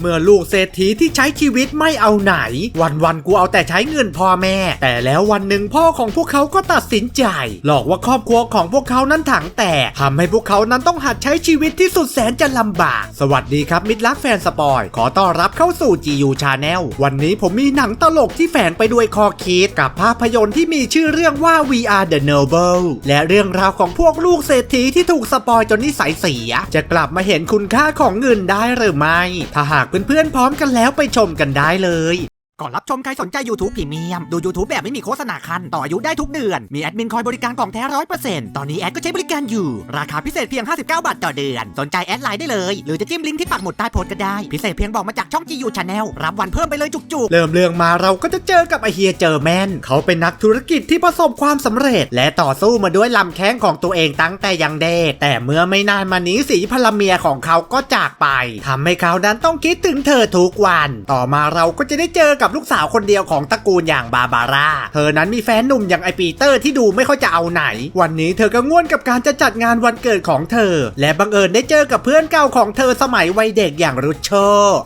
เมื่อลูกเศรษฐีที่ใช้ชีวิตไม่เอาไหน วันๆกูเอาแต่ใช้เงินพ่อแม่ แต่แล้ววันหนึ่งพ่อของพวกเขาก็ตัดสินใจ หลอกว่าครอบครัวของพวกเขานั้นถังแตกทำให้พวกเขานั้นต้องหัดใช้ชีวิตที่สุดแสนจะลำบาก สวัสดีครับมิตรรักแฟนสปอย ขอต้อนรับเข้าสู่ GU Channel วันนี้ผมมีหนังตลกที่แฝงไปด้วยคอคิดกับภาพยนตร์ที่มีชื่อเรื่องว่า We Are the Noble และเรื่องราวของพวกลูกเศรษฐีที่ถูกสปอยจนนิสัยเสีย จะกลับมาเห็นคุณค่าของเงินได้หรือไม่ถ้าหากเพื่อนๆพร้อมกันแล้วไปชมกันได้เลย ก่อนรับชมใครสนใจ YouTube พรีเมียม ดู YouTube แบบไม่มีโฆษณาคันต่ออายุได้ทุกเดือน มีแอดมินคอยบริการของแท้ร้อยเปอร์เซ็นต์ตอนนี้แอดก็ใช้บริการอยู่ ราคาพิเศษเพียง 59 บาทต่อเดือน สนใจแอดไลน์ได้เลย หรือจะจิ้มลิงก์ที่ปักหมุดใต้โพสต์ก็ได้ พิเศษเพียงบอกมาจากช่อง GU Channel รับวันเพิ่มไปเลยจุกๆ เริ่มเรื่องมาเราก็จะเจอกับไอเฮียเจอแมนเขาเป็นนักธุรกิจที่ประสบความสำเร็จ และต่อสู้มาด้วยลำแข้งของตัวเองตั้งแต่ยังเด็กแต่เมื่อไม่นานมานี้สีพลเมียของเขาก็จากไปทำให้เขานั้นต้องคิดถึงเธอทุกวัน ต่อมาเราก็จะได้เจอกับลูกสาวคนเดียวของตระกูลอย่างบาบาร่า เธอนั้นมีแฟนหนุ่มอย่างไอปีเตอร์ที่ดูไม่ค่อยจะเอาไหน วันนี้เธอก็ง่วนกับการจะจัดงานวันเกิดของเธอ และบังเอิญได้เจอกับเพื่อนเก่าของเธอสมัยวัยเด็กอย่างรุชโช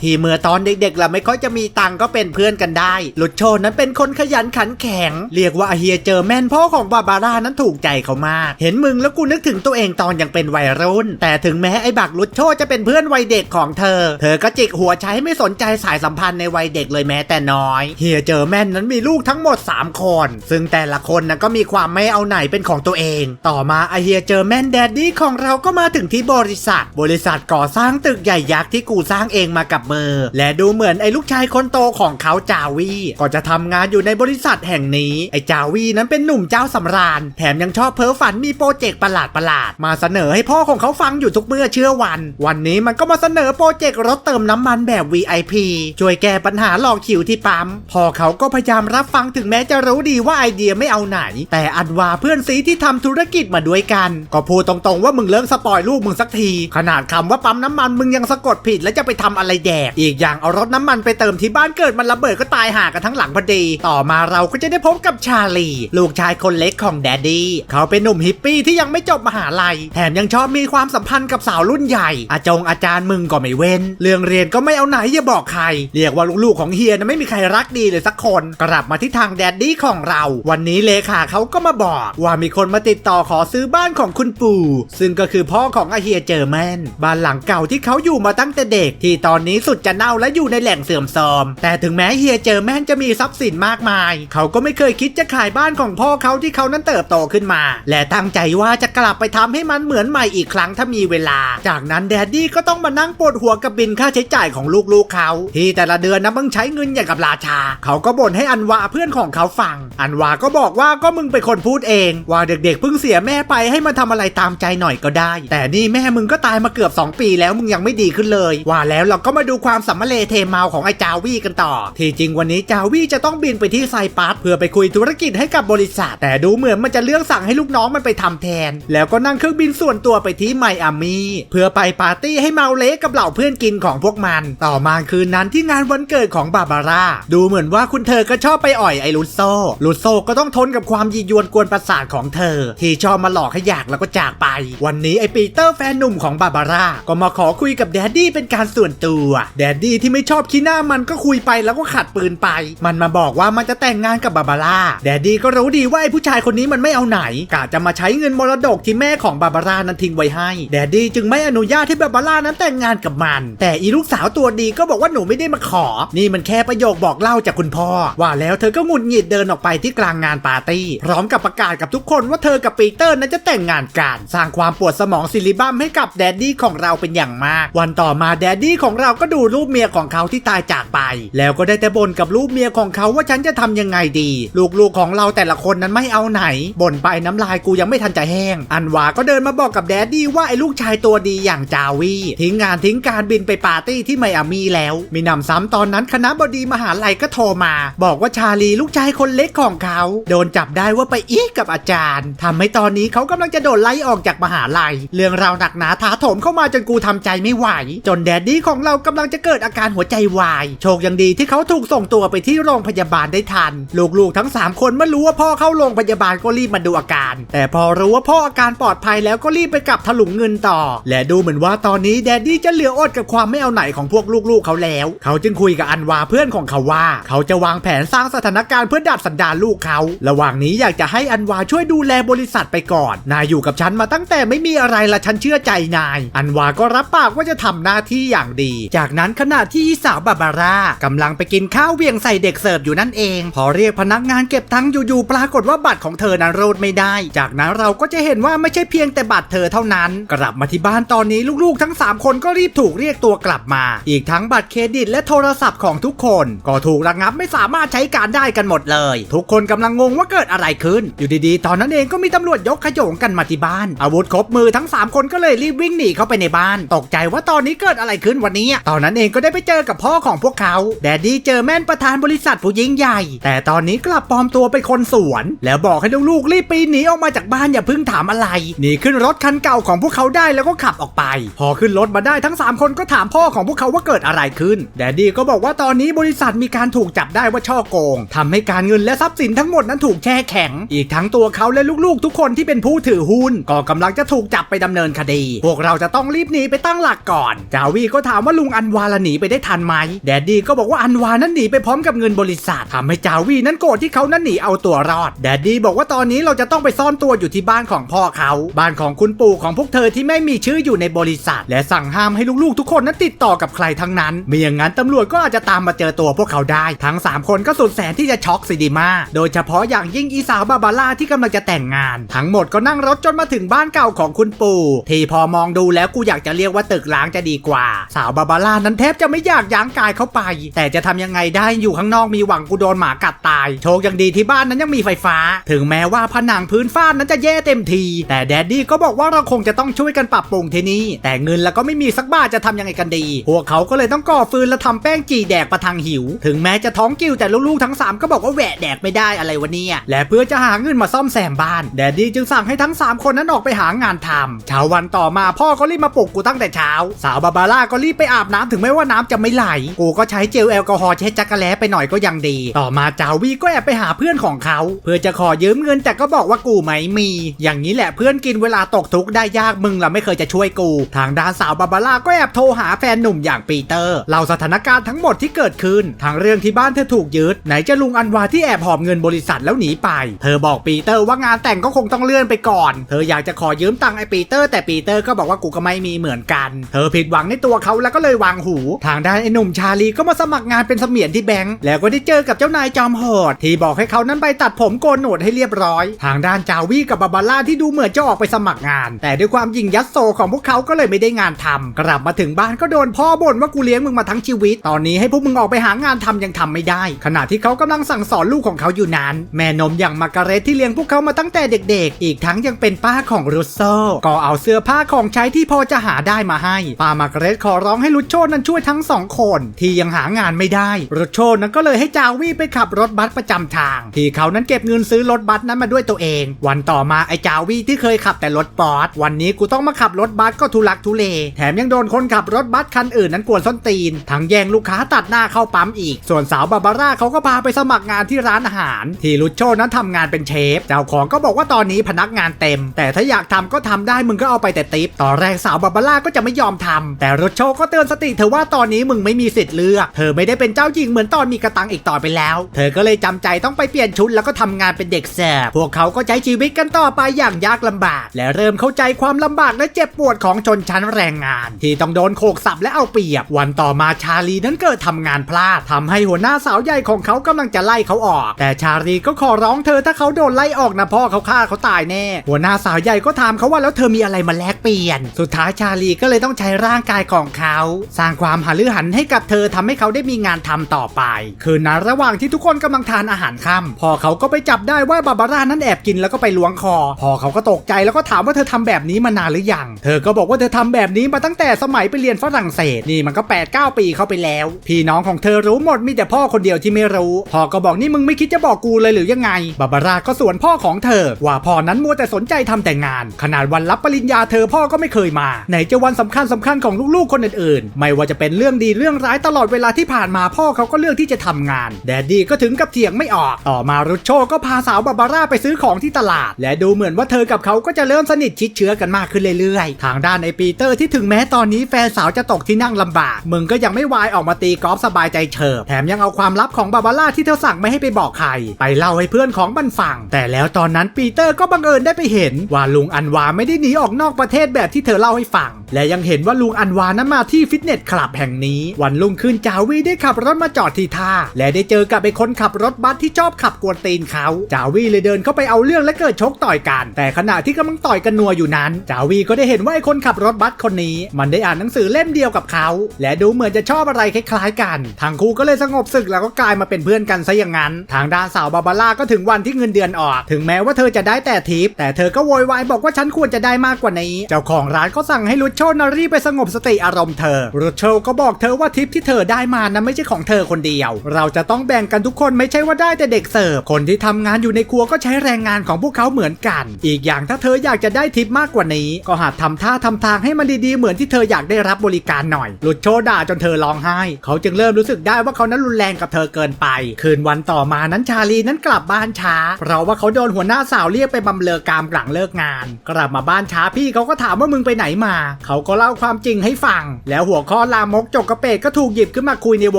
ที่เมื่อตอนเด็กๆเราไม่ค่อยจะมีตังก็เป็นเพื่อนกันได้ รุชโชนั้นเป็นคนขยันขันแข็ง เรียกว่าเฮียเจอแม่นพ่อของบาบาร่านั้นถูกใจเขามาก เห็นมึงแล้วกูนึกถึงตัวเองตอนยังเป็นวัยรุ่น แต่ถึงแม้ไอ้บักรุชโชจะเป็นเพื่อนวัยเด็กของเธอ เธอก็จิกหัวใช้ไม่สนใจสายสัมพันธ์ในวัยเด็กเลยแม้แต่นอย เฮียเจอแม่นนั้นมีลูกทั้งหมด 3 คน ซึ่งแต่ละคนนะก็มีความไม่เอาไหนเป็นของตัวเอง ต่อมาไอเฮียเจอแม่นแดดดี้ของเราก็มาถึงที่บริษัท บริษัทก่อสร้างตึกใหญ่ยักษ์ที่กูสร้างเองมากับมือ และดูเหมือนไอลูกชายคนโตของเขาจาวีก็จะทำงานอยู่ในบริษัทแห่งนี้ไอจาวีนั้นเป็นหนุ่มเจ้าสำราญ แถมยังชอบเพ้อฝันมีโปรเจกต์ประหลาดประหลาดๆมาเสนอให้พ่อของเขาฟังอยู่ทุกเมื่อเชื่อวัน วันนี้มันก็มาเสนอโปรเจกต์รถเติมน้ำมันแบบ VIP ช่วยแก้ปัญหาหลอกคิวที่ปั๊ม พอเขาก็พยายามรับฟังถึงแม้จะรู้ดีว่าไอเดียไม่เอาไหน แต่อันวาเพื่อนซีที่ทำธุรกิจมาด้วยกัน ก็พูดตรงๆว่ามึงเลิกสปอยลูกมึงสักที ขนาดคำว่าปั๊มน้ำมันมึงยังสะกดผิด แล้วจะไปทำอะไรแดก อีกอย่างเอารถน้ำมันไปเติมที่บ้านเกิดมันระเบิดก็ตายห่ากันทั้งหลังพอดี ต่อมาเราก็จะได้พบกับชาลีลูกชายคนเล็กของแดดดี้เขาเป็นหนุ่มฮิปปี้ที่ยังไม่จบมหาลัย แถมยังชอบมีความสัมพันธ์กับสาวรุ่นใหญ่อาจงอาจารย์มึงก็ไม่เว้น เรื่องเรียนก็ไม่เอาไหนอย่าบอกใคร เรียกว่าลูกๆของเฮียนะไม่มีใครรักดีเลยสักคนกลับมาที่ทางแดดดี้ของเรา วันนี้เลขาเขาก็มาบอกว่ามีคนมาติดต่อขอซื้อบ้านของคุณปู่ ซึ่งก็คือพ่อของอาเฮียเจอแมนบ้านหลังเก่าที่เขาอยู่มาตั้งแต่เด็ก ที่ตอนนี้สุดจะเน่าและอยู่ในแหล่งเสื่อมโทรมแต่ถึงแม้เฮียเจอแมนจะมีทรัพย์สินมากมาย เขาก็ไม่เคยคิดจะขายบ้านของพ่อเขาที่เขานั้นเติบโตขึ้นมา และตั้งใจว่าจะกลับไปทำให้มันเหมือนใหม่อีกครั้งถ้ามีเวลา จากนั้นแดดดี้ก็ต้องมานั่งปวดหัวกับบินค่าใช้จ่ายของลูกๆเขาที่แต่ละเดือนนะมึงใช้เงินอย่างกับราชา เขาก็บ่นให้อันวาเพื่อนของเขาฟัง อันวาก็บอกว่าก็มึงเป็นคนพูดเอง ว่าเด็กๆเพิ่งเสียแม่ไปให้มาทำอะไรตามใจหน่อยก็ได้ แต่นี่แม่มึงก็ตายมาเกือบ 2 ปีแล้วมึงยังไม่ดีขึ้นเลย ว่าแล้วเราก็มาดูความสัมมาเลเทเมาของไอ้จาวี่กันต่อ ที่จริงวันนี้จาวี่จะต้องบินไปที่ไซปัสเพื่อไปคุยธุรกิจให้กับบริษัท แต่ดูเหมือนมันจะเลือกสั่งให้ลูกน้องมันไปทำแทน แล้วก็นั่งเครื่องบินส่วนตัวไปที่ไมอามีเพื่อไปปาร์ตี้ให้เมาเละกับเหล่าเพื่อนกินของพวกมัน ต่อมาคืนนั้นที่งานวันเกิดของบาบาร่าดูเหมือนว่าคุณเธอก็ชอบไปอ่อยไอ้ลุโซลุโซก็ต้องทนกับความยียวนกวนประสาทของเธอ ที่ชอบมาหลอกให้อยากแล้วก็จากไป วันนี้ไอ้ปีเตอร์แฟนหนุ่มของบาบาร่าก็มาขอคุยกับแดดดี้เป็นการส่วนตัวแดดดี้ที่ไม่ชอบขี้หน้ามันก็คุยไปแล้วก็ขัดปืนไป มันมาบอกว่ามันจะแต่งงานกับบาบาร่าแดดดี้ก็รู้ดีว่าไอ้ผู้ชายคนนี้มันไม่เอาไหนกะจะมาใช้เงินมรดกที่แม่ของบาบาร่านั้นทิ้งไว้ให้ แดดดี้จึงไม่อนุญาตให้บาบาร่านั้นแต่งงานกับมัน แต่อีลูกสาวตัวดีก็บอกว่าหนูไม่ได้มาขอ นี่มันแค่ประโยคบอกเล่าจากคุณพ่อ ว่าแล้วเธอก็หงุดหงิดเดินออกไปที่กลางงานปาร์ตี้ พร้อมกับประกาศกับทุกคนว่าเธอกับปีเตอร์นั้นจะแต่งงานกัน สร้างความปวดสมองซิลิบัมให้กับแดดดี้ของเราเป็นอย่างมาก วันต่อมาแดดดี้ของเราก็ดูรูปเมียของเขาที่ตายจากไป แล้วก็ได้แต่บ่นกับรูปเมียของเขาว่าฉันจะทำยังไงดี ลูกๆของเราแต่ละคนนั้นไม่เอาไหนบ่นไปน้ำลายกูยังไม่ทันจะแห้ง อันวาก็เดินมาบอกกับแดดดี้ว่าไอ้ลูกชายตัวดีอย่างจาวีทิ้งงานทิ้งการบินไปปาร์ตี้ที่ไมอามีแล้ว มีหนำซ้ำตอนนั้นคณะบดีมหาหาลัยก็โทรมา บอกว่าชาลีลูกชายคนเล็กของเขา โดนจับได้ว่าไปอีกกับอาจารย์ทำให้ตอนนี้เขากำลังจะโดนไล่ออกจากมหาลัย เรื่องราวหนักหนาถาโถมเข้ามาจนกูทำใจไม่ไหว จนแดดดี้ของเรากำลังจะเกิดอาการหัวใจวาย โชคยังดีที่เขาถูกส่งตัวไปที่โรงพยาบาลได้ทัน ลูกๆทั้ง 3 คนเมื่อรู้ว่าพ่อเข้าโรงพยาบาลก็รีบมาดูอาการ แต่พอรู้ว่าพ่ออาการปลอดภัยแล้วก็รีบไปกลับถลุงเงินต่อ และดูเหมือนว่าตอนนี้แดดดี้จะเหลืออดกับความไม่เอาไหนของพวกลูกๆเขาแล้ว เขาจึงคุยกับอันวาเพื่อนของเขาว่าเขาจะวางแผนสร้างสถานการณ์เพื่อดัดสันดานลูกเขา ระหว่างนี้อยากจะให้อันวาช่วยดูแลบริษัทไปก่อน นายอยู่กับฉันมาตั้งแต่ไม่มีอะไรละฉันเชื่อใจนาย อันวาก็รับปากว่าจะทำหน้าที่อย่างดี จากนั้นขณะที่สาวบาบาร่ากำลังไปกินข้าวเวียงใส่เด็กเสิร์ฟอยู่นั่นเอง พอเรียกพนักงานเก็บตังอยู่ๆปรากฏว่าบัตรของเธอนั้นรูดไม่ได้ จากนั้นเราก็จะเห็นว่าไม่ใช่เพียงแต่บัตรเธอเท่านั้น กลับมาที่บ้านตอนนี้ลูกๆ ทั้ง 3 คนก็รีบถูกเรียกตัวกลับมา อีกทั้งบัตรเครดิตและโทรศัพท์ของทุกคนก็ถูกระงับไม่สามารถใช้การได้กันหมดเลย ทุกคนกำลังงงว่าเกิดอะไรขึ้น อยู่ดีๆ ตอนนั้นเองก็มีตำรวจยกขโยงกันมาที่บ้าน อาวุธครบมือทั้ง 3 คนก็เลยรีบวิ่งหนีเข้าไปในบ้าน ตกใจว่าตอนนี้เกิดอะไรขึ้นวันนี้ ตอนนั้นเองก็ได้ไปเจอกับพ่อของพวกเขาแดดดี้เจอแม่นประธานบริษัทผู้ยิ่งใหญ่ แต่ตอนนี้กลับปลอมตัวเป็นคนสวน แล้วบอกให้ลูกๆรีบปีนหนีออกมาจากบ้านอย่าเพิ่งถามอะไรหนีขึ้นรถคันเก่าของพวกเขาได้แล้วก็ขับออกไป พอขึ้นรถมาได้ทั้ง 3 คนก็ถามพ่อของพวกเขาว่าเกิดอะไรขึ้น แดดดี้ก็บอกว่าตอนนี้บริษัทมีการถูกจับได้ว่าช่อโกงทำให้การเงินและทรัพย์สินทั้งหมดนั้นถูกแช่แข็ง อีกทั้งตัวเขาและลูกๆ ทุกคนที่เป็นผู้ถือหุ้น ก็กำลังจะถูกจับไปดำเนินคดี พวกเราจะต้องรีบหนีไปตั้งหลักก่อน จาวีก็ถามว่าลุงอันวาละหนีไปได้ทันไหมแดดดี้ก็บอกว่าอันวานั้นหนีไปพร้อมกับเงินบริษัททำให้จาวีนั้นโกรธที่เขานั้นหนีเอาตัวรอด แดดดี้บอกว่าตอนนี้เราจะต้องไปซ่อนตัวอยู่ที่บ้านของพ่อเขา บ้านของคุณปู่ของพวกเธอที่ไม่มีชื่ออยู่ในบริษัท และสั่งห้ามให้ลูกๆ ทุกคนนั้นติดต่อกับใครทั้งนั้นไม่อย่างนั้นตำรวจก็อาจจะตามมาเจอตัวพวกเขาได้ ทั้ง 3 คนก็สุดแสนที่จะช็อกซิดีมาโดยเฉพาะอย่างยิ่งอีสาวบาบาร่าที่กำลังจะแต่งงาน ทั้งหมดก็นั่งรถจนมาถึงบ้านเก่าของคุณปู่ที่พอมองดูแล้วกูอยากจะเรียกว่าตึกล้างจะดีกว่า สาวบาบาร่านั้นแทบจะไม่อยากย้างกายเข้าไป แต่จะทำยังไงได้อยู่ข้างนอกมีหวังกูโดนหมากัดตาย โชคยังดีที่บ้านนั้นยังมีไฟฟ้า ถึงแม้ว่าผนังพื้นฟ้านั้นจะแย่เต็มที แต่แดดดี้ก็บอกว่าเราคงจะต้องช่วยกันปรับปรุงที่นี่แต่เงินแล้วก็ไม่มีสักบาทจะทำยังไงกันดี พวกเขาก็เลยต้องก่อฟืนและทำแป้งจีแดกประทังหิวถึงแม้จะท้องกิ้วแต่ลูกๆทั้ง 3 ก็บอกว่าแหวะแดกไม่ได้อะไรวะเนี่ย และเพื่อจะหาเงินมาซ่อมแซมบ้าน แดดดี้จึงสั่งให้ทั้ง 3 คนนั้นออกไปหางานทำเช้าวันต่อมาพ่อก็รีบมาปลุกกูตั้งแต่เช้า สาวบาบาร่าก็รีบไปอาบน้ำถึงแม้ว่าน้ำจะไม่ไหล กูก็ใช้เจลแอลกอฮอล์เช็ดจักรแล้ไปหน่อยก็ยังดี ต่อมาจาวีก็แอบไปหาเพื่อนของเขา เพื่อจะขอยืมเงินแต่ก็บอกว่ากูไม่มี อย่างนี้แหละเพื่อนกินเวลาตกทุกข์ได้ยากมึงละไม่เคยจะช่วยกู ทางด้านสาวบาบาร่าก็แอบโทรหาแฟนหนุ่มอย่างปีเตอร์เล่าสถานการณ์ทั้งหมดที่เกิดขึ้นทางเรื่องที่บ้านเธอถูกยึด ไหนจะลุงอันวาที่แอบหอบเงินบริษัทแล้วหนีไป เธอบอกปีเตอร์ว่างานแต่งก็คงต้องเลื่อนไปก่อน เธออยากจะขอยืมตังค์ไอ้ปีเตอร์ แต่ปีเตอร์ก็บอกว่ากูก็ไม่มีเหมือนกัน เธอผิดหวังในตัวเขาแล้วก็เลยวางหู ทางด้านไอ้หนุ่มชาลีก็มาสมัครงานเป็นเสมียนที่แบงก์แล้วก็ได้เจอกับเจ้านายจอมโหดที่บอกให้เขานั้นไปตัดผมโกนหนวดให้เรียบร้อย ทางด้านจาวีกับบาบาร่าที่ดูเหมือนจะออกไปสมัครงาน แต่ด้วยความยิงยัดโซของพวกเขาก็เลยไม่ได้งานทำกลับมาถึงบ้านก็โดนพ่อบ่นว่ากูเลี้ยงมึงมาทั้งชีวิต ตอนนี้ให้พวกมึงออกไปหางงานทำยังทำไม่ได้ ขณะที่เขากำลังสั่งสอนลูกของเขาอยู่นั้น แม่นมอย่างมาการเรตที่เลี้ยงพวกเขามาตั้งแต่เด็กๆ อีกทั้งยังเป็นป้าของรุสโซก็เอาเสื้อผ้าของใช้ที่พอจะหาได้มาให้ ป้ามาการเรตขอร้องให้ลุชโชนั้นช่วยทั้งสองคน ที่ยังหางานไม่ได้รุชโชนั้นก็เลยให้จาวีไปขับรถบัสประจำทาง ที่เขานั้นเก็บเงินซื้อรถบัสนั้นมาด้วยตัวเอง วันต่อมาไอ้จาวีที่เคยขับแต่รถปอร์ดวันนี้กูต้องมาขับรถบัสก็ทุลักทุเล แถมยังโดนคนขับรถบัสคันอื่นนั้นกวนส้นตีนทั้งแย่งลูกค้าตัดหน้าเข้าปั๊มอีก ส่วนสาวบาบาร่าเขาก็พาไปสมัครงานที่ร้านอาหาร ที่ลุชโชนั้นทำงานเป็นเชฟ เจ้าของก็บอกว่าตอนนี้พนักงานเต็ม แต่ถ้าอยากทำก็ทำได้มึงก็เอาไปแต่ติปตอนแรกสาวบาบาร่าก็จะไม่ยอมทำแต่ลุชโชก็เตือนสติเธอว่าตอนนี้มึงไม่มีสิทธิ์เลือก เธอไม่ได้เป็นเจ้าหญิงเหมือนตอนมีกระตังอีกต่อไปแล้ว เธอก็เลยจำใจต้องไปเปลี่ยนชุดแล้วก็ทำงานเป็นเด็กเสิร์ฟพวกเขาก็ใช้ชีวิตกันต่อไปอย่างยากลำบาก และเริ่มเข้าใจความลำบากและเจ็บปวดของชนชั้นแรงงาน ที่ต้องโดนโขกสับและเอาเปรียบ วันต่อมาชาลีนั้นเกิดทำงานพลาดทำให้หัวหน้าสาวใหญ่ของเขากำลังจะไล่เขาออก แต่ชาลีก็ขอร้องเธอถ้าเขาโดนไล่ออกนะพ่อเขาฆ่าเขาตายแน่ หัวหน้าสาวใหญ่ก็ถามเขาว่าแล้วเธอมีอะไรมาแลกเปลี่ยน สุดท้ายชาลีก็เลยต้องใช้ร่างกายของเขา สร้างความหฤหันให้กับเธอทำให้เขาได้มีงานทำต่อไป คืนนั้นระหว่างที่ทุกคนกำลังทานอาหารค่ำพอเขาก็ไปจับได้ว่าบาบาร่านั้นแอบกินแล้วก็ไปล้วงคอ พอเขาก็ตกใจแล้วก็ถามว่าเธอทำแบบนี้มานานหรือยัง เธอก็บอกว่าเธอทำแบบนี้มาตั้งแต่สมัยไปเรียนฝรั่งเศสนี่มันก็8ปดปีเข้าไปแล้ว พี่น้องของเธอรูรู้หมดมีแต่พ่อคนเดียวที่ไม่รู้ พ่อก็บอกนี่มึงไม่คิดจะบอกกูเลยหรือยังไง บาบาร่าก็สวนพ่อของเธอ ว่าพ่อนั้นมัวแต่สนใจทำแต่งาน ขนาดวันรับปริญญาเธอพ่อก็ไม่เคยมา ไหนจะวันสำคัญสำคัญของลูกๆคนอื่นๆ ไม่ว่าจะเป็นเรื่องดีเรื่องร้ายตลอดเวลาที่ผ่านมาพ่อเขาก็เลือกที่จะทำงาน แดดดี้ก็ถึงกับเถียงไม่ออก ต่อมารุชโชก็พาสาวบาบาร่าไปซื้อของที่ตลาด และดูเหมือนว่าเธอกับเขาก็จะเริ่มสนิทชิดเชื้อกันมากขึ้นเรื่อยๆ ทางด้านไอปีเตอร์ที่ถึงแม้ตอนนี้แฟนสาวจะตกที่นั่งลำบาก มึงก็ยังไม่วายออกมาตีกอล์ฟสบายใจเฉบแถมยังเอาความลับของบาบาร่าที่เธอสั่งไม่ให้ไปบอกใคร ไปเล่าให้เพื่อนของบันฟัง แต่แล้วตอนนั้นปีเตอร์ก็บังเอิญได้ไปเห็น ว่าลุงอันวาไม่ได้หนีออกนอกประเทศแบบที่เธอเล่าให้ฟัง และยังเห็นว่าลุงอันวานั้นมาที่ฟิตเนสคลับแห่งนี้ วันรุ่งขึ้นจาวีได้ขับรถมาจอดที่ท่า และได้เจอกับไอ้คนขับรถบัสที่ชอบขับกวนตีนเขา จาวีเลยเดินเข้าไปเอาเรื่องและเกิดชกต่อยกัน แต่ขณะที่กำลังต่อยกันนัวอยู่นั้น จาวีก็ได้เห็นว่าไอ้คนขับรถบัสคนนี้ มันได้อ่านหนังสือเล่มเดียวกับเขา และดูเหมือนจะชอบอะไรคล้ายๆกันทางคู่ก็เลยสงบศึกแล้วก็กลายมาเป็นเพื่อนกันซะอย่างนั้น ทางด้านสาวบาบาร่าก็ถึงวันที่เงินเดือนออก ถึงแม้ว่าเธอจะได้แต่ทิป แต่เธอก็โวยวายบอกว่าฉันควรจะได้มากกว่านี้ เจ้าของร้านก็สั่งให้ลุชโชนารีไปสงบสติอารมณ์เธอลุชโชก็บอกเธอว่าทิปที่เธอได้มานั้นไม่ใช่ของเธอคนเดียว เราจะต้องแบ่งกันทุกคนไม่ใช่ว่าได้แต่เด็กเสิร์ฟคนที่ทำงานอยู่ในครัวก็ใช้แรงงานของพวกเขาเหมือนกัน อีกอย่างถ้าเธออยากจะได้ทิปมากกว่านี้ ก็หาทำท่าทำทางให้มันดีๆเหมือนที่เธออยากได้รับบริการหน่อยลุชโชด่าจนเธอร้องไห้ เขาจึงเริ่มรู้สึกได้ว่าเขานั้นรุนแรงกับเธอเกินไป คืนวันต่อมานั้นชาลีนั้นกลับบ้านช้า เพราะว่าเขาโดนหัวหน้าสาวเรียกไปบำเรอกามหลังเลิกงาน กลับมาบ้านช้าพี่เขาก็ถามว่ามึงไปไหนมา เขาก็เล่าความจริงให้ฟัง แล้วหัวข้อลามกจกกระเปดก็ถูกหยิบขึ้นมาคุยในว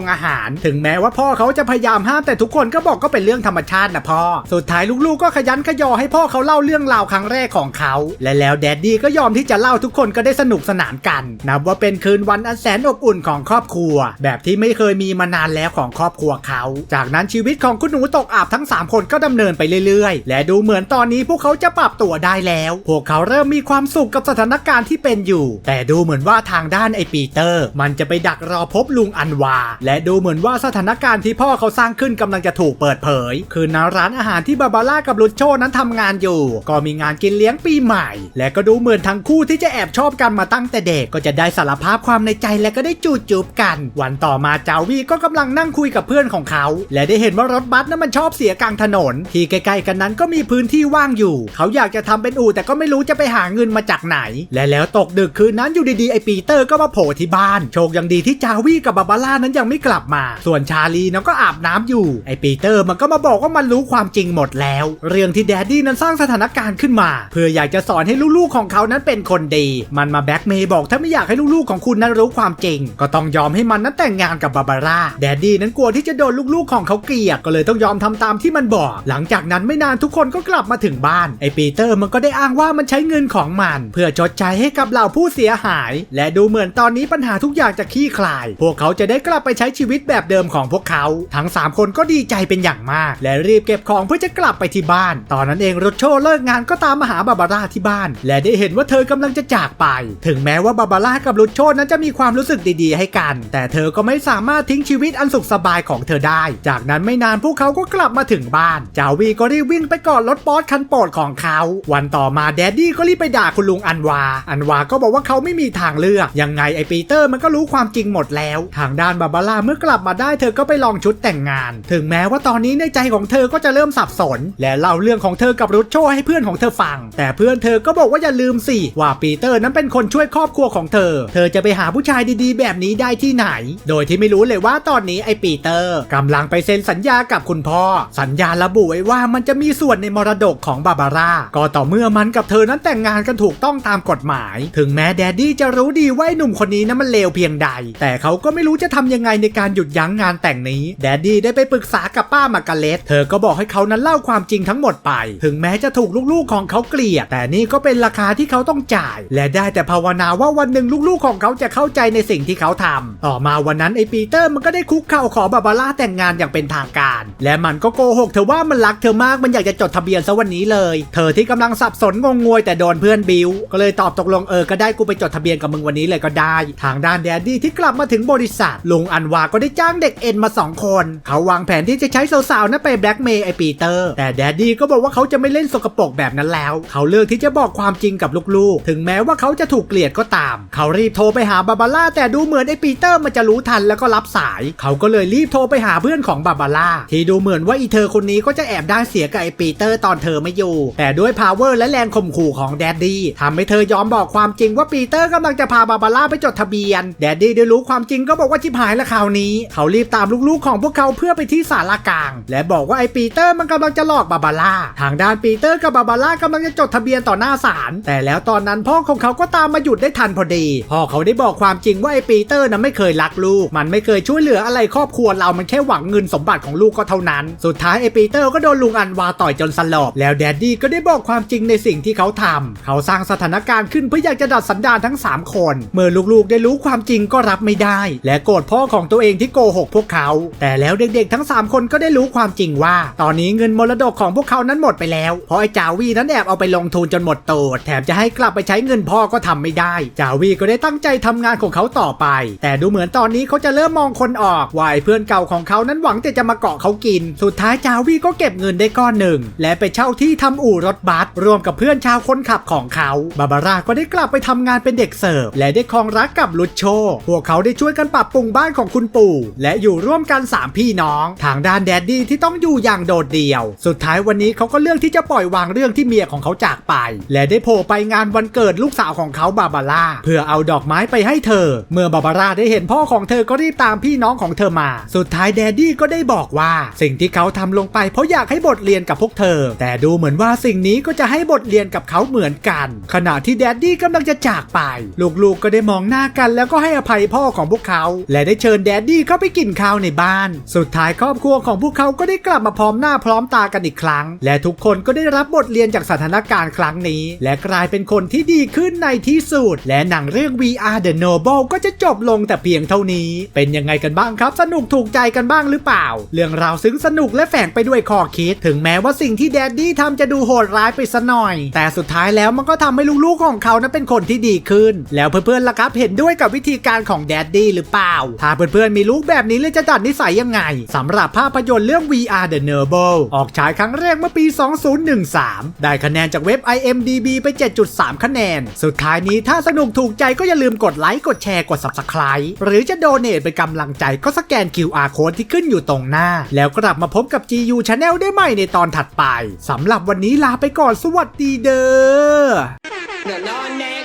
งอาหาร ถึงแม้ว่าพ่อเขาจะพยายามห้ามแต่ทุกคนก็บอกก็เป็นเรื่องธรรมชาตินะพ่อ สุดท้ายลูกๆก็ขยันขยอให้พ่อเขาเล่าเรื่องราวครั้งแรกของเขา และแล้วแดดดี้ก็ยอมที่จะเล่าทุกคนก็ได้สนุกสนานกัน นับว่าเป็นคืนวันอันแสนอบอุ่นของครอบครัว แบบที่ไม่เคยมีมานานแล้วของครอบครัวเขา จากนั้นชีวิตของคุณหนูตกอับทั้ง 3 คนก็ดำเนินไปเรื่อยๆ และดูเหมือนตอนนี้พวกเขาจะปรับตัวได้แล้ว พวกเขาเริ่มมีความสุขกับสถานการณ์ที่เป็นอยู่ แต่ดูเหมือนว่าทางด้านไอปีเตอร์ มันจะไปดักรอพบลุงอันวา และดูเหมือนว่าสถานการณ์ที่พ่อเขาสร้างขึ้นกำลังจะถูกเปิดเผย คือณร้านอาหารที่บาบาร่ากับลุชโชนั้นทำงานอยู่ ก็มีงานกินเลี้ยงปีใหม่ และก็ดูเหมือนทั้งคู่ที่จะแอบชอบกันมาตั้งแต่เด็กก็จะได้สารภาพความในใจและก็ได้จูบจูบกัน วันต่อมาจาวีก็กำลังนั่งคุยกับเพื่อนของเขา และได้เห็นว่ารถบัสนั้นมันชอบเสียกลางถนน ที่ใกล้ๆกันนั้นก็มีพื้นที่ว่างอยู่ เขาอยากจะทำเป็นอู่แต่ก็ไม่รู้จะไปหาเงินมาจากไหน และแล้วตกดึกคืนนั้นอยู่ดีๆไอปีเตอร์ก็มาโผล่ที่บ้าน โชคยังดีที่จาวีกับบาบาร่านั้นยังไม่กลับมา ส่วนชาลีนั้นก็อาบน้ำอยู่ ไอปีเตอร์มันก็มาบอกว่ามันรู้ความจริงหมดแล้ว เรื่องที่แดดดี้นั้นสร้างสถานการณ์ขึ้นมา เพื่ออยากจะสอนให้ลูกๆของเขานั้นเป็นคนดี มันมาแบ็กเมย์บอกถ้าไม่อยากให้ลูกๆของคุณนั้นรู้ความจริง ก็ต้องยอมให้มันนั้นแต่งงานกับบาบาร่าแดดดี้นั้นกลัวที่จะโดนลูกๆของเขาเกลียดก็เลยต้องยอมทำตามที่มันบอก หลังจากนั้นไม่นานทุกคนก็กลับมาถึงบ้านไอปีเตอร์มันก็ได้อ้างว่ามันใช้เงินของมัน เพื่อชดใช้ให้กับเหล่าผู้เสียหาย และดูเหมือนตอนนี้ปัญหาทุกอย่างจะคลี่คลาย พวกเขาจะได้กลับไปใช้ชีวิตแบบเดิมของพวกเขา ทั้ง 3 คนก็ดีใจเป็นอย่างมาก และรีบเก็บของเพื่อจะกลับไปที่บ้าน ตอนนั้นเองรถโชเลิกงานก็ตามมาหาบาบาร่าที่บ้าน และได้เห็นว่าเธอกำลังจะจากไป ถึงแม้ว่าบาบาร่ากับรุชโชนั้นจะมีความรู้สึกดีๆ ให้กัน แต่เธอก็ไม่สามารถทิ้งชีวิตอันสุขสบายของเธอได้ จากนั้นไม่นานพวกเขาก็กลับมาถึงบ้าน จาวีก็รีบวิ่งไปกอดรถบอสคันโปรดของเขา วันต่อมาแดดดี้ก็รีบไปด่าคุณลุงอันวา อันวาก็บอกว่าเขาไม่มีทางเลือก ยังไงไอปีเตอร์มันก็รู้ความจริงหมดแล้ว ทางด้านบาบาร่าเมื่อกลับมาได้เธอก็ไปลองชุดแต่งงาน ถึงแม้ว่าตอนนี้ในใจของเธอก็จะเริ่มสับสน และเล่าเรื่องของเธอกับรุชโชให้เพื่อนของเธอฟัง แต่เพื่อนเธอก็บอกว่าอย่าลืมสิว่าปีเตอร์นั้นเป็นคนช่วยครอบครัวของเธอ เธอจะไปหาผู้ชายดีๆ แบบนี้ได้ที่ไหน โดยที่ไม่รู้เลยว่าตอนนี้ไอปีเตอร์กำลังไปเซ็นสัญญากับคุณพ่อ สัญญาระบุไว้ว่ามันจะมีส่วนในมรดกของบาบาร่า ก็ต่อเมื่อมันกับเธอนั้นแต่งงานกันถูกต้องตามกฎหมาย ถึงแม้แดดดี้จะรู้ดีว่าหนุ่มคนนี้นั้นมันเลวเพียงใด แต่เขาก็ไม่รู้จะทำยังไงในการหยุดยั้งงานแต่งนี้ แดดดี้ได้ไปปรึกษากับป้ามาการเลตเธอก็บอกให้เขานั้นเล่าความจริงทั้งหมดไป ถึงแม้จะถูกลูกๆของเขาเกลียด แต่นี่ก็เป็นราคาที่เขาต้องจ่าย และได้แต่ภาวนาว่าวันหนึ่งลูกๆของเขาจะเข้าใจในสิ่งที่เขาทำต่อมาวันนั้นไอปีเตอร์มันก็็ได้คุกเข่าขอบาบาร่าแต่งงานอย่างเป็นทางการ และมันก็โกหกเธอว่ามันรักเธอมากมันอยากจะจดทะเบียนซะวันนี้เลย เธอที่กำลังสับสนงงงวยแต่โดนเพื่อนบิว ก็เลยตอบตกลงเออก็ได้กูไปจดทะเบียนกับมึงวันนี้เลยก็ได้ ทางด้านแดดดี้ที่กลับมาถึงบริษัทลุงอันวาก็ได้จ้างเด็กเอ็นมาสองคน เขาวางแผนที่จะใช้สาวๆนั้นไปแบล็กเมย์ไอปีเตอร์แต่แดดดี้ก็บอกว่าเขาจะไม่เล่นสกปรกแบบนั้นแล้ว เขาเลือกที่จะบอกความจริงกับลูกๆ ถึงแม้ว่าเขาจะถูกเกลียดก็ตาม เขารีบโทรไปหาบาบาร่าแต่ดูเหมือนไอปีเตอร์มันจะรู้ทันแล้วก็รับสายเขาก็เลยรีบโทรไปหาเพื่อนของบาบาร่าที่ดูเหมือนว่าอีเธอคนนี้ก็จะแอบได้เสียกับไอปีเตอร์ตอนเธอไม่อยู่ แต่ด้วยพาวเวอร์และแรงข่มขู่ของแดดดี้ทำให้เธอยอมบอกความจริงว่าปีเตอร์กำลังจะพาบาบาร่าไปจดทะเบียน แดดดี้ได้รู้ความจริงก็บอกว่าชิบหายละคราวนี้ เขารีบตามลูกๆของพวกเขาเพื่อไปที่ศาลากลาง และบอกว่าไอปีเตอร์มันกำลังจะหลอกบาบาร่าทางด้านปีเตอร์กับบาบาร่ากำลังจะจดทะเบียนต่อหน้าศาลแต่แล้วตอนนั้นพ่อของเขาก็ตามมาหยุดได้ทันพอดีพ่อเขาได้บอกความจริงว่าไอปีเตอร์นั้นไม่เคยรักลูก มันไม่เคยช่วยเหลืออะไรครอบครัวเรามันแค่หวังเงินสมบัติของลูกก็เท่านั้น สุดท้ายไอปีเตอร์ก็โดนลุงอันวาต่อยจนสลบ แล้วแดดดี้ก็ได้บอกความจริงในสิ่งที่เขาทำเขาสร้างสถานการณ์ขึ้นเพื่ออยากจะดัดสันดานทั้ง 3 คน เมื่อลูกๆได้รู้ความจริงก็รับไม่ได้ และโกรธพ่อของตัวเองที่โกหกพวกเขา แต่แล้วเด็กๆทั้ง 3 คนก็ได้รู้ความจริงว่า ตอนนี้เงินมรดกของพวกเขานั้นหมดไปแล้ว เพราะไอ้จาวีนั้นแอบเอาไปลงทุนจนหมดตูดแถมจะให้กลับไปใช้เงินพ่อก็ทำไม่ได้ จาวีก็ได้ตั้งใจทำงานของเขาต่อไป แต่ดูเหมือนตอนนี้เขาจะเริ่มมองคนออกวาไอ้เพื่อนเก่าของเขานั้นหวังแต่จะมาเกาะเขากิน สุดท้ายจาวีก็เก็บเงินได้ก้อนหนึ่ง และไปเช่าที่ทำอู่รถบัสรวมกับเพื่อนชาวคนขับของเขา บาบาร่าก็ได้กลับไปทำงานเป็นเด็กเสิร์ฟและได้ครองรักกับลุชโช พวกเขาได้ช่วยกันปรับปรุงบ้านของคุณปู่ และอยู่ร่วมกันสามพี่น้อง ทางด้านแดดดี้ที่ต้องอยู่อย่างโดดเดี่ยว สุดท้ายวันนี้เขาก็เลือกที่จะปล่อยวางเรื่องที่เมียของเขาจากไป และได้โผล่ไปงานวันเกิดลูกสาวของเขาบาบาร่าเพื่อเอาดอกไม้ไปให้เธอ เมื่อบาบาร่าได้เห็นพ่อของเธอก็รีบตามพี่น้องของเธอมา สุดท้ายแดดดี้ก็ได้บอกว่า สิ่งที่เขาทำลงไปเพราะอยากให้บทเรียนกับพวกเธอ แต่ดูเหมือนว่าสิ่งนี้ก็จะให้บทเรียนกับเขาเหมือนกัน ขณะที่แดดดี้กำลังจะจากไป ลูกๆก็ได้มองหน้ากัน แล้วก็ให้อภัยพ่อของพวกเขา และได้เชิญแดดดี้เข้าไปกินข้าวในบ้าน สุดท้ายครอบครัวของพวกเขาก็ได้กลับมาพร้อมหน้าพร้อมตากันอีกครั้ง และทุกคนก็ได้รับบทเรียนจากสถานการณ์ครั้งนี้ และกลายเป็นคนที่ดีขึ้นในที่สุด และหนังเรื่อง VR The Noble ก็จะจบลงแต่เพียงเท่านี้ เป็นยังไงกันบ้างครับ สนุกถูกใจกันบ้างหรือเปล่า เรื่องราวซึ้งสนุกและแฝงไปด้วยข้อคิด ถึงแม้ว่าสิ่งที่แดดดี้ทำจะดูโหดร้ายไปซะหน่อย แต่สุดท้ายแล้วมันก็ทำให้ลูกๆของเขานั้นเป็นคนที่ดีขึ้น แล้วเพื่อนๆล่ะครับเห็นด้วยกับวิธีการของแดดดี้หรือเปล่า ถ้าเพื่อนๆมีลูกแบบนี้เลยจะดัดนิสัยยังไงสำหรับภาพยนตร์เรื่อง VR The Noble ออกฉายครั้งแรกเมื่อปี 2013 ได้คะแนนจากเว็บ IMDB ไป 7.3 คะแนน สุดท้ายนี้ถ้าสนุกถูกใจก็อย่าลืมกดไลค์กดแชร์กด Subscribe หรือจะโดเนทเป็นกำลังใจก็สแกน QR Code ที่ขึ้นอยู่ตรงหน้า แล้วกลับมาพบกับ GU Channel ได้ใหม่ในตอนถัดไปสำหรับวันนี้ลาไปก่อนสวัสดีเด้อ